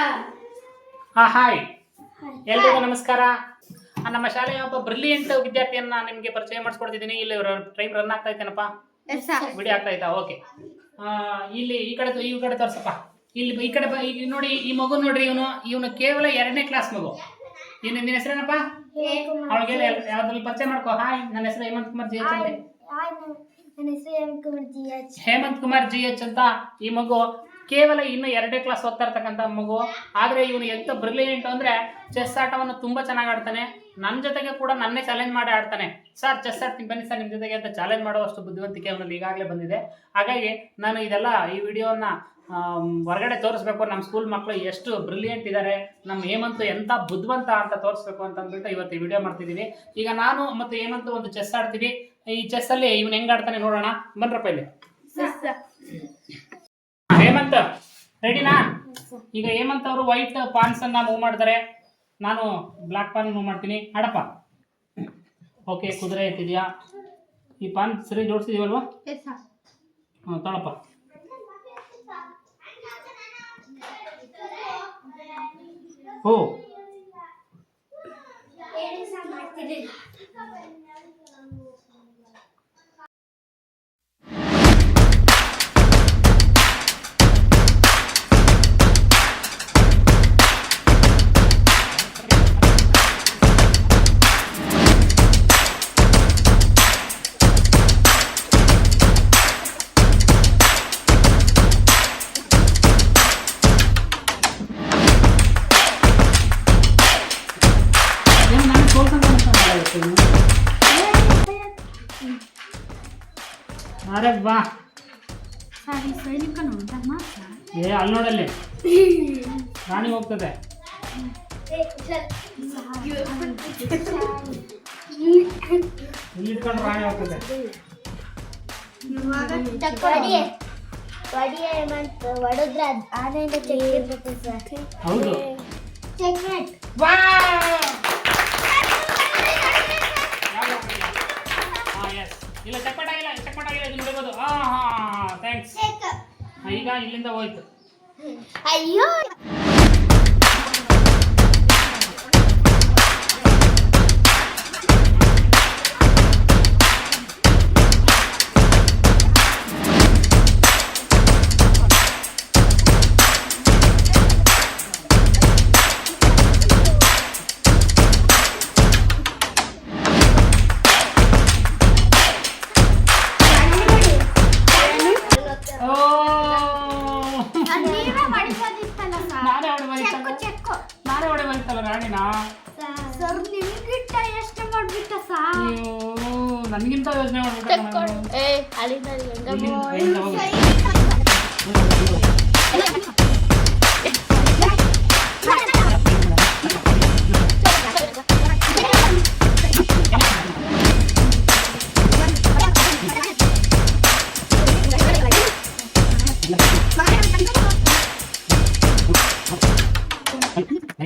ಹಾ. ಹಾಯ್. ಎಲ್ರಿಗೂ ನಮಸ್ಕಾರ. ನಮ್ಮ ಶಾಲೆಯ ಒಬ್ಬ ಬ್ರಿಲಿಯಂಟ್ ವಿದ್ಯಾರ್ಥಿಯನ್ನ ನಿಮಗೆ ಪರಿಚಯ ಮಾಡಿಸ್ಕೊಡ್ತಿದ್ದೀನಿ. ಇಲ್ಲಿ ಟ್ರೈನ್ ರನ್ ಆಗ್ತಾ ಇದ್ದೇನಪ್ಪ ಬಿಡಿ ಆಗ್ತಾ ಇತ್ತಾ ಓಕೆ ಇಲ್ಲಿ ಈ ಕಡೆ ಈ ಕಡೆ ತೋರಿಸಪ್ಪ. ಇಲ್ಲಿ ಈ ಕಡೆ ಈಗ ನೋಡಿ ಈ ಮಗು ನೋಡ್ರಿ ಇವನು. ಇವನು ಕೇವಲ ಎರಡನೇ ಕ್ಲಾಸ್ ಮಗು. ಇನ್ನು ನಿನ್ನ ಹೆಸರೇನಪ್ಪ? ಅವಳಿಗೆ ಯಾವ್ದ್ರಲ್ಲಿ ಪರಿಚಯ ಮಾಡ್ಕೋ. ಹಾಯ್ ನನ್ನ ಹೆಸರು Hemanth Kumar G H. Hemanth Kumar G H ಅಂತ ಈ ಮಗು ಕೇವಲ ಇನ್ನು ಎರಡೇ ಕ್ಲಾಸ್ ಓದ್ತಾ ಇರ್ತಕ್ಕಂಥ ಮಗು. ಆದ್ರೆ ಇವನು ಎಂತ ಬ್ರಿಲಿಯಂಟ್ ಅಂದ್ರೆ ಚೆಸ್ ಆಟವನ್ನು ತುಂಬಾ ಚೆನ್ನಾಗಿ ಆಡ್ತಾನೆ. ನನ್ನ ಜೊತೆಗೆ ಕೂಡ ನನ್ನೇ ಚಾಲೆಂಜ್ ಮಾಡಿ ಆಡ್ತಾನೆ. ಸರ್ ಚೆಸ್ ಆಡ್ತೀನಿ, ಬನ್ನಿ ಸರ್ ನಿಮ್ಮ ಜೊತೆಗೆ ಅಂತ ಚಾಲೆಂಜ್ ಮಾಡುವಷ್ಟು ಬುದ್ಧಿವಂತಿಕೆ ಅವನಲ್ಲಿ ಈಗಾಗಲೇ ಬಂದಿದೆ. ಹಾಗಾಗಿ ನಾನು ಇದೆಲ್ಲ ಈ ವಿಡಿಯೋನ ಹೊರಗಡೆ ತೋರಿಸ್ಬೇಕು. ನಮ್ಮ ಸ್ಕೂಲ್ ಮಕ್ಕಳು ಎಷ್ಟು ಬ್ರಿಲಿಯಂಟ್ ಇದ್ದಾರೆ ನಮ್ಮ ಹೇಮಂತು ಎಂತ ಬುದ್ಧಿವಂತ ಅಂತ ತೋರಿಸ್ಬೇಕು ಅಂತ ಅಂದ್ಬಿಟ್ಟು ಇವತ್ತು ಈ ವಿಡಿಯೋ ಮಾಡ್ತಿದ್ದೀನಿ ಈಗ ನಾನು ಮತ್ತು ಹೇಮಂತ್ ಒಂದು ಚೆಸ್ ಆಡ್ತೀವಿ. ಈ ಚೆಸ್ ಅಲ್ಲಿ ಇವನು ಹೆಂಗ್ ಆಡ್ತಾನೆ ನೋಡೋಣ. ಬನ್ರಪ್ಪ ಇಲ್ಲಿ. ಹೇಮಂತ್ ರೆಡಿನಾ ಈಗ ಹೇಮಂತ್ ಅವರು ವೈಟ್ ಪಾನ್ಸ್ ಅನ್ನ ಮೂವ್ ಮಾಡ್ತಾರೆ. ನಾನು ಬ್ಲಾಕ್ ಪಾನ್ ಮೂವ್ ಮಾಡ್ತೀನಿ. ಆಡಪ್ಪ ಓಕೆ ಕುದುರೆ ಎತ್ತಿದ್ಯಾ? ಈ ಪಾನ್ ಸರಿ ಜೋಡಿಸಿದೀವಲ್ವಾ? ಹಾಂ ತಡಪ್ಪ ಓ. ಅರೆ ಬಾ. ಸಾರಿ ಸೈನಿಕ ನೋಡ್ದಮ್ಮ ಏ ಅಲ್ಲಿ ನೋಡಲ್ಲಿ. ರಾಣಿ ಹೋಗ್ತದೆ. ಇಲ್ಲಿ ಇಟ್ಕೊಂಡು ರಾಣಿ ಹೋಗ್ತದೆ. ಆನೆಯಿಂದ ಚೆಕ್ ಸರ್. ಹೌದು. ಚೆಕ್ ವಾ ಹಾಂ ಎಸ್ ಇಲ್ಲ ಚಕ್ಪಟ ಆಗಿಲ್ಲ ಚಕ್ಪಟ ಆಗಿಲ್ಲ ಹಾ ಹಾ ಥ್ಯಾಂಕ್ಸ್ ಈಗ ಇಲ್ಲಿಂದ ಹೋಯ್ತು. ಅಯ್ಯೋ. ರಾಣಿನಾ? ಸರ್ ನಿಮ್ಗಿಟ್ಟ ಎಷ್ಟು ಮಾಡ್ಬಿಟ್ಟ ಸಾ ಅಯ್ಯೋ ನನಗಿಂತ ಯೋಚನೆ ಮಾಡ್ಬಿಟ್ಟ ಏ ಅಲ್ಲಿಂದ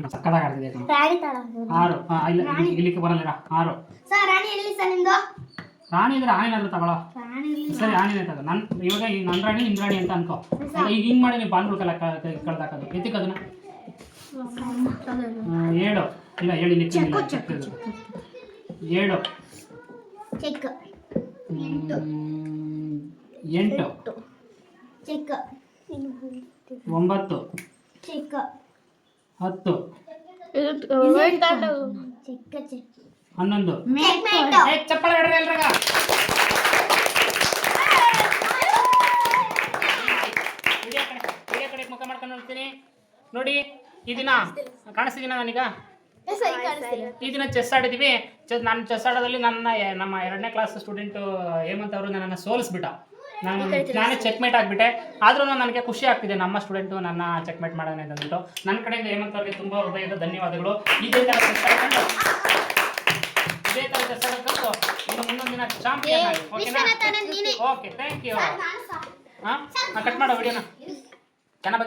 ಸಕ್ಕದಾಗ ಆಡ್ತಿದೆ ಕಣೋ. ರಾಣಿ ತಾಳ ಆರು. ಹಾ, ಇಲ್ಲ ಇಲ್ಲಿ- ಇಲ್ಲಿಕ್ಕೆ ಬರಲ್ಲ ಆರು. ಸರ್ ರಾಣಿ ಎಲ್ಲಿ ಸರ್ ನಿಮ್ದು ರಾಣಿ ಇದ್ರೆ ರಾಣಿನಾದ್ರು ತಗೊಳ್ಳೋ. ರಾಣಿ ಸರಿ ರಾಣಿನೇ ತಗೋ. ನನ್ ಇವಾಗ ಈ ನನ್ ರಾಣಿ ನಿನ್ ರಾಣಿ ಅಂತ ಅನ್ಕೋ. ಈಗ ಹಿಂಗ್ ಮಾಡಿ ನೀವು ಬಾಂಡ್ರು ಕಲ ಕಳ್ದಾಕೋದು. ಎತ್ತಿಕ್ ಅದನ್ನ? ಆ, ಏಳು. ಇಲ್ಲ ಏಳು ಇಲ್ಲಿ. ಏಳು. ಚೆಕ್ ಹ್ಮ್, ಎಂಟು. ಚೆಕ್ ಒಂಬತ್ತು. ಚೆಕ್ ಹತ್ತು. ಹನ್ನೊಂದು. ಚಪ್ಪಾಳೆ ಎಲ್ರಾಗ. ಕಡೆ ಮುಖ ಮಾಡ್ಕೊಂಡು ನೋಡ್ತೀನಿ. ನೋಡಿ ಈ ದಿನ ಕಾಣಿಸ್ತಿದ್ದೀನ ನಾನೀಗ? ಈ ದಿನ ಚೆಸ್ ಆಡಿದ್ದೀವಿ ಚೆಸ್ ನಾನು ಚೆಸ್ ಆಡೋದಲ್ಲಿ ನನ್ನ ಎ- ನಮ್ಮ ಎರಡನೇ ಕ್ಲಾಸ್ ಸ್ಟೂಡೆಂಟ್ ಹೇಮಂತ್ ಅವರು ನನ್ನನ್ನು ಸೋಲಿಸ್ಬಿಟ್ಟ. ನಾನು ನಾನೇ ಚೆಕ್ಮೇಟ್ ಆಗಿಬಿಟ್ಟೆ. ಆದ್ರೂ ನನಗೆ ಖುಷಿ ಆಗ್ತಿದೆ ನಮ್ಮ ಸ್ಟೂಡೆಂಟು ನನ್ನ ಚೆಕ್ಮೇಟ್ ಮಾಡೋಣ ಅಂದ್ಬಿಟ್ಟು. ನನ್ನ ಕಡೆಯಿಂದ ಹೇಮಂತ್ ಅವರಿಗೆ ತುಂಬ ಹೃದಯದ ಧನ್ಯವಾದಗಳು. ಇದೇ ಥರ ಇದೇ ಥರ ಆಡ್ಕೊಂಡು ಇನ್ನು ಮುಂದೊಂದು ದಿನ ಚಾಂಪಿಯನ್ ಆಗಿ. ಓಕೆನಾ ಓಕೆ ಥ್ಯಾಂಕ್ ಯು ಹಾಂ? ಕಟ್ ಮಾಡೋ ವಿಡಿಯೋನ ಚೆನ್ನಾಗಿ